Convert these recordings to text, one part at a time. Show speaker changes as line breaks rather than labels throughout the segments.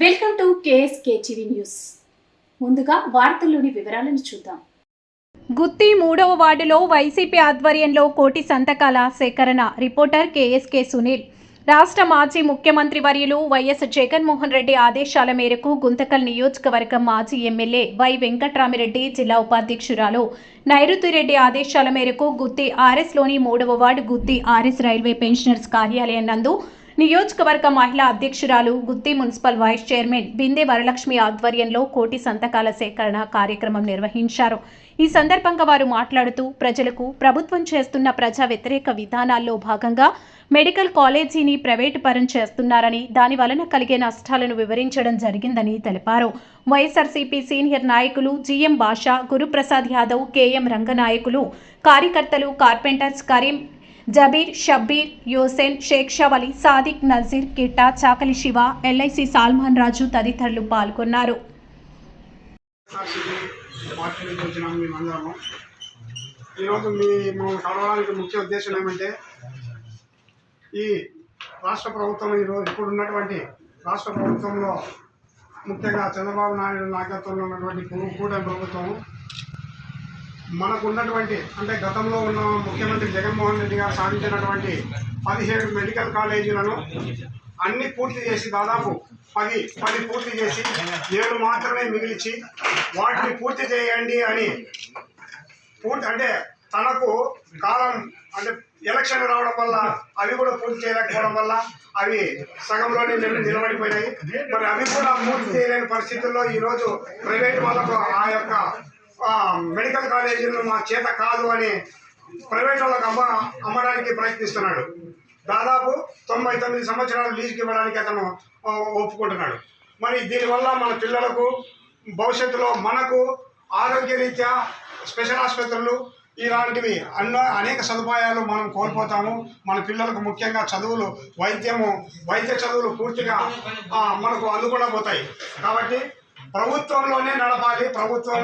Welcome to KSK TV news. ముందుగా వార్తల్లోని వివరాలను చూద్దాం.
గుత్తి మూడవ వార్డులో వైసీపీ ఆధ్వర్యంలో కోటి సంతకాల సేకరణ రిపోర్టర్ కేఎస్కే సునీల్. రాష్ట్ర మాజీ ముఖ్యమంత్రి వర్యులు వైఎస్ జగన్మోహన్ రెడ్డి ఆదేశాల మేరకు గుంతకల్ నియోజకవర్గం మాజీ ఎమ్మెల్యే వై వెంకట్రామిరెడ్డి జిల్లా ఉపాధ్యక్షురాలు నైరుతిరెడ్డి ఆదేశాల మేరకు గుత్తి ఆర్ఎస్లోని మూడవ ward Gutti RS railway pensioners కార్యాలయం నందు నియోజకవర్గ మహిళా అధ్యక్షురాలు గుత్తి మున్సిపల్ వైస్ చైర్మన్ బిందె వరలక్ష్మి ఆధ్వర్యంలో కోటి సంతకాల సేకరణ కార్యక్రమం నిర్వహించారు. ఈ సందర్భంగా వారు మాట్లాడుతూ ప్రజలకు ప్రభుత్వం చేస్తున్న ప్రజా వ్యతిరేక విధానాల్లో భాగంగా మెడికల్ కాలేజీని ప్రైవేటు పరం చేస్తున్నారని దాని వలన కలిగే నష్టాలను వివరించడం జరిగిందని తెలిపారు. వైఎస్ఆర్సీపీ సీనియర్ నాయకులు జిఎం బాషా గురుప్రసాద్ యాదవ్ కేఎం రంగనాయకులు కార్యకర్తలు కార్పెంటర్స్ కరీం జబీర్ షబ్బీర్ యోసెన్ షేక్ షవలి సాదిక్ నజీర్ కిట్టా చాకలి శివ ఎల్ఐసి సాల్మాన్ రాజు తదితరులు పాల్గొన్నారు.
ఈరోజు మీ మమ్మల్ని కలవడానికి ముఖ్య ఉద్దేశం ఏమంటే ఈ రాష్ట్ర ప్రభుత్వం ఈరోజు ఇప్పుడు ఉన్నటువంటి రాష్ట్ర ప్రభుత్వంలో ముఖ్యంగా చంద్రబాబు నాయుడు నాయకత్వంలో ఉన్నటువంటి కూ- కూటమి ప్రభుత్వం మనకు ఉన్నటువంటి అంటే గతంలో ఉన్న ముఖ్యమంత్రి జగన్మోహన్ రెడ్డి గారు సాధించినటువంటి పదిహేడు మెడికల్ కాలేజీలను అన్ని పూర్తి చేసి దాదాపు పది పది పూర్తి చేసి ఏడు మాత్రమే మిగిలిచి వాటిని పూర్తి చేయండి అని పూర్తి అంటే తనకు కాలం అంటే ఎలక్షన్ రావడం వల్ల అవి కూడా పూర్తి చేయలేకపోవడం వల్ల అవి సగంలోనే నిలబడిపోయినాయి. మరి అవి కూడా పూర్తి చేయలేని పరిస్థితుల్లో ఈరోజు ప్రైవేట్ వాళ్ళకు ఆ యొక్క మెడికల్ కాలేజీలో మా చేత కాదు అని ప్రైవేట్ వాళ్ళకు అమ్మ అమ్మడానికి ప్రయత్నిస్తున్నాడు. దాదాపు తొంభై తొమ్మిది సంవత్సరాలు లీజుకి ఇవ్వడానికి అతను ఒప్పుకుంటున్నాడు. మరి దీనివల్ల మన పిల్లలకు భవిష్యత్తులో మనకు ఆరోగ్యరీత్యా స్పెషల్ ఆసుపత్రులు ఇలాంటివి అన్న అనేక సదుపాయాలు మనం కోల్పోతాము. మన పిల్లలకు ముఖ్యంగా చదువులు వైద్యము వైద్య చదువులు పూర్తిగా మనకు అందుకుండా పోతాయి కాబట్టి ప్రభుత్వంలోనే నడపాలి. ప్రభుత్వం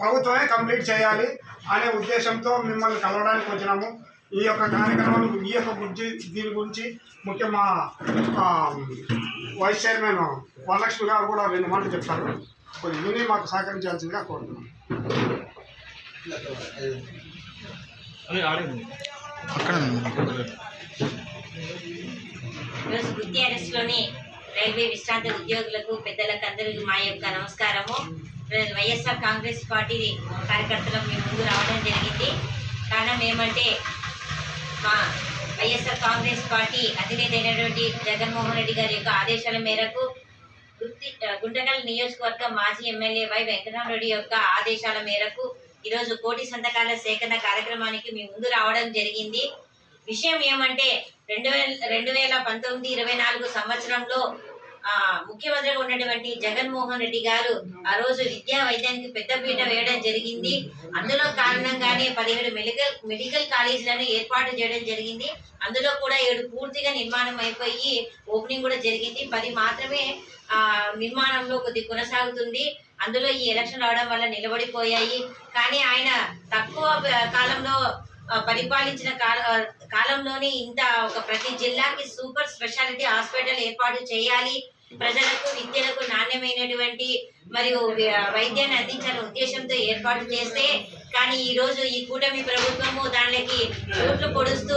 ప్రభుత్వమే కంప్లీట్ చేయాలి అనే ఉద్దేశంతో మిమ్మల్ని కలవడానికి వచ్చినాము. ఈ యొక్క కార్యక్రమం ఈ యొక్క గురించి దీని గురించి ముఖ్య మా ఆ, వైస్ చైర్మన్ వరలక్ష్మి గారు కూడా రెండు మాటలు చెప్తారు. కొంచెం విని మాకు సహకరించాల్సిందిగా కోరుతున్నాం.
ఈరోజు గుత్తిఆర్ఎస్లోని రైల్వే విశ్రాంత ఉద్యోగులకు పెద్దలకు అందరికీ మా యొక్క నమస్కారము. వైఎస్ఆర్ కాంగ్రెస్ పార్టీ కార్యకర్తలకు మీ ముందు రావడం జరిగింది. కారణం ఏమంటే మా వైఎస్ఆర్ కాంగ్రెస్ పార్టీ అధినేత అయినటువంటి జగన్మోహన్ రెడ్డి గారి యొక్క ఆదేశాల మేరకు గుర్తి గుంటకల్ నియోజకవర్గ మాజీ ఎమ్మెల్యే వై వెంకటరామరెడ్డి యొక్క ఆదేశాల మేరకు ఈరోజు కోటి సంతకాల సేకరణ కార్యక్రమానికి మీ ముందు రావడం జరిగింది. విషయం ఏమంటే రెండు వేల రెండు వేల పంతొమ్మిది ఇరవై నాలుగు సంవత్సరంలో ఆ ముఖ్యమంత్రిగా ఉన్నటువంటి జగన్మోహన్ రెడ్డి గారు ఆ రోజు విద్యా వైద్యానికి పెద్దపీట వేయడం జరిగింది. అందులో కారణంగానే పదిహేడు మెడికల్ మెడికల్ కాలేజీలను ఏర్పాటు చేయడం జరిగింది. అందులో కూడా ఏడు పూర్తిగా నిర్మాణం అయిపోయి ఓపెనింగ్ కూడా జరిగింది. పది మాత్రమే ఆ నిర్మాణంలో కొద్ది కొనసాగుతుంది. అందులో ఈ ఎలక్షన్ రావడం వల్ల నిలబడిపోయాయి. కానీ ఆయన తక్కువ కాలంలో పరిపాలించిన కాల కాలంలోనే ఇంత ఒక ప్రతి జిల్లాకి సూపర్ స్పెషాలిటీ హాస్పిటల్ ఏర్పాటు చేయాలి. ప్రజలకు విద్యలకు నాణ్యమైనటువంటి మరియు వైద్యాన్ని అందించాలనే ఉద్దేశంతో ఏర్పాటు చేస్తే కానీ ఈ రోజు ఈ కూటమి ప్రభుత్వము దానికి ఓట్లు పొడుస్తూ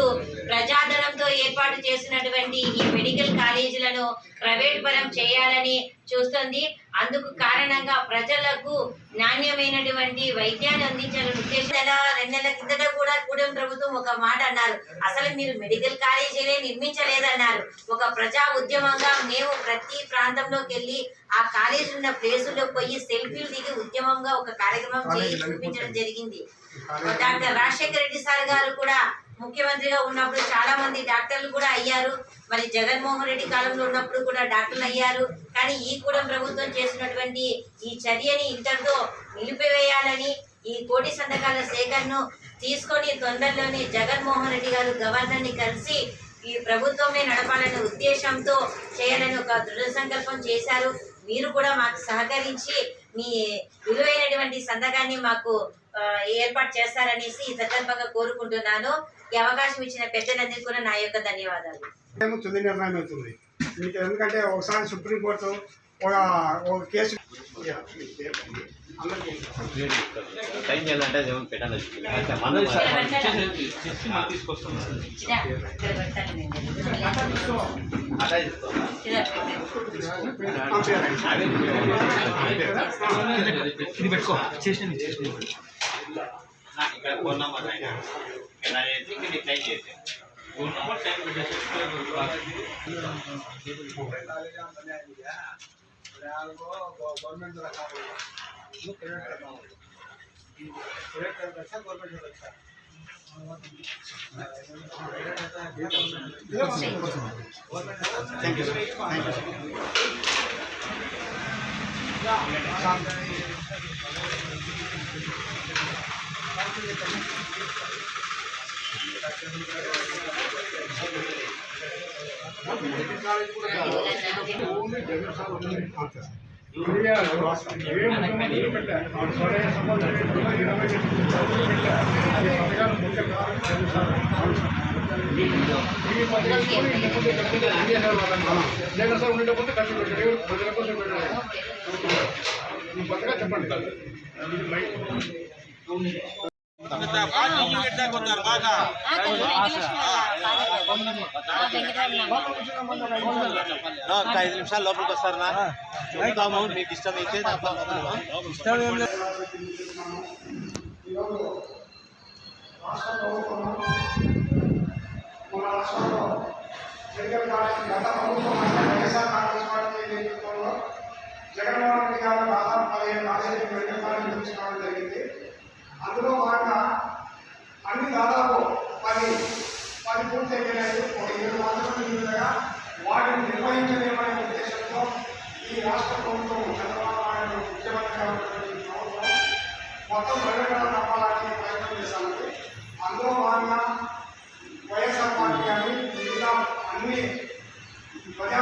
ప్రజాధనంతో ఏర్పాటు చేసినటువంటి ఈ మెడికల్ కాలేజీలను ప్రైవేట్ పరం చేయాలని చూస్తుంది. అందుకు కారణంగా ప్రజలకు నాణ్యమైనటువంటి వైద్యాన్ని అందించాలని ఉద్దేశం రెండు నెలల కిందట కూడా కూటమి ప్రభుత్వం ఒక మాట అన్నారు. అసలు మీరు మెడికల్ కాలేజీలే నిర్మించలేదన్నారు. ఒక ప్రజా ఉద్యమంగా మేము ప్రతి ప్రాంతంలోకి వెళ్ళి ఆ కాలేజీ ఉన్న ప్లేసుల్లో పోయి సెల్ఫీలు దిగి ఉద్యమంగా ఒక కార్యక్రమం చేసి చూపించడం జరిగింది. డాక్టర్ రాజశేఖర రెడ్డి సార్ గారు కూడా ముఖ్యమంత్రిగా ఉన్నప్పుడు చాలా మంది డాక్టర్లు కూడా అయ్యారు. మరి జగన్మోహన్ రెడ్డి కాలంలో ఉన్నప్పుడు కూడా డాక్టర్లు అయ్యారు. కానీ ఈ కూడా ప్రభుత్వం చేసినటువంటి ఈ చర్యని ఇంతటితో నిలిపివేయాలని ఈ కోటి సంతకాల సేకరణను తీసుకొని తొందరలోనే జగన్మోహన్ రెడ్డి గారు గవర్నర్ని కలిసి ఈ ప్రభుత్వమే నడపాలనే ఉద్దేశంతో చేయాలని ఒక దృఢ సంకల్పం చేశారు. మీరు కూడా మాకు సహకరించి మీ విలువైనటువంటి సంతకాన్ని మాకు ఏర్పాటు చేస్తారనేసి ఈ సందర్భంగా కోరుకుంటున్నాను. ఈ అవకాశం ఇచ్చిన పెద్దలందరికీ కూడా నా యొక్క ధన్యవాదాలు.
తుది నిర్ణయం అవుతుంది. ఎందుకంటే ఒకసారి సుప్రీంకోర్టు ఒక కేసు
టైం చేయాలంటే ఏమో పెట్టాలి అయితే మనం
ఇచ్చినా, ఇక్కడ పెడతాను నేను.
అలా ఇస్తాం.
ఇలా పెట్టండి.
ఇది పెట్టుకో చేసిన చేసిన
నా ఇక్కడ ఫోన్ నెంబర్ ఆయన ఇలా చేసి ఇక్కడ టైం చేసి ఫోన్ నెంబర్
చెప్పండి. రాష్ట్రంలో మెడికల్ కాలేజ్ గత ప్రభుత్వం అంటే వైఎస్ఆర్ కాంగ్రెస్ పార్టీ నేతృత్వంలో జగన్మోహన్ రెడ్డి గారు దాదాపు పదిహేను కాలేజీ మెడికల్ కాలేజ్ తెచ్చుకోవడం జరిగింది అందులో భాగంగా అన్ని దాదాపు పది పది పూర్తి అయిపోయినాయి ఒక ఏడు మాత్రమే మిగిలినగా వాటిని నిర్వహించలేమనే ఉద్దేశంతో ఈ రాష్ట్ర ప్రభుత్వం చంద్రబాబు నాయుడు ముఖ్యమంత్రిగా ఉన్నటువంటి ఈ ప్రభుత్వం మొత్తం ప్రజలను నమ్మాలని ప్రయత్నం చేశామండి అందులో భాగంగా వైఎస్ఆర్ పార్టీ కానీ మిగతా అన్ని ప్రజా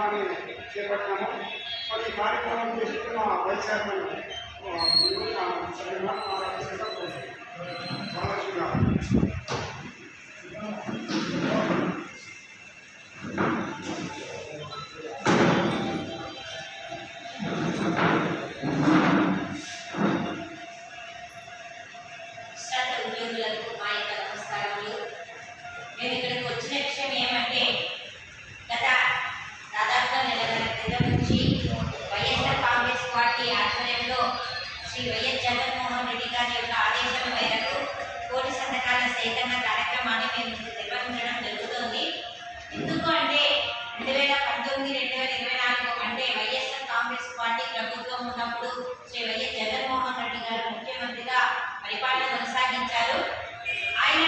కార్యక్రమాన్ని చేపట్టాము మరి ఈ కార్యక్రమం చేస్తున్న వైస్ చైర్మన్ ఆ, మీరు, ఆ,
ఉన్నప్పుడు శ్రీ వైఎస్ జగన్మోహన్ రెడ్డి గారు ముఖ్యమంత్రిగా పరిపాలన కొనసాగించారు. ఆయన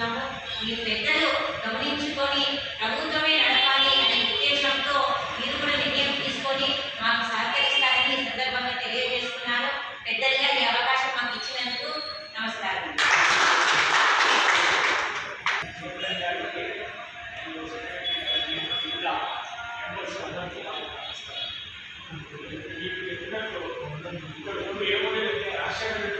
చేస్తున్నాము మీరు పెద్దలు గమనించుకొని ప్రభుత్వమే నడపాలి అనే ఉద్దేశంతో
మీరు కూడా నిర్ణయం తీసుకొని మాకు సహకరిస్తారని సందర్భంగా తెలియజేస్తున్నాను పెద్దలుగా ఈ అవకాశం మాకు
ఇచ్చినందుకు నమస్కారం రాజశేఖర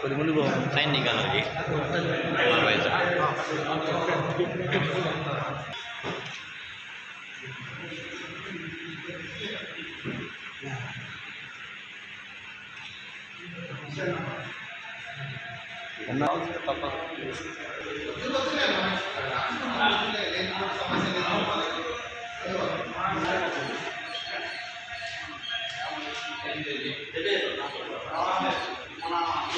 కొద్ది ముందు ట్రైన్ దిగాలి వైజ్ తప్ప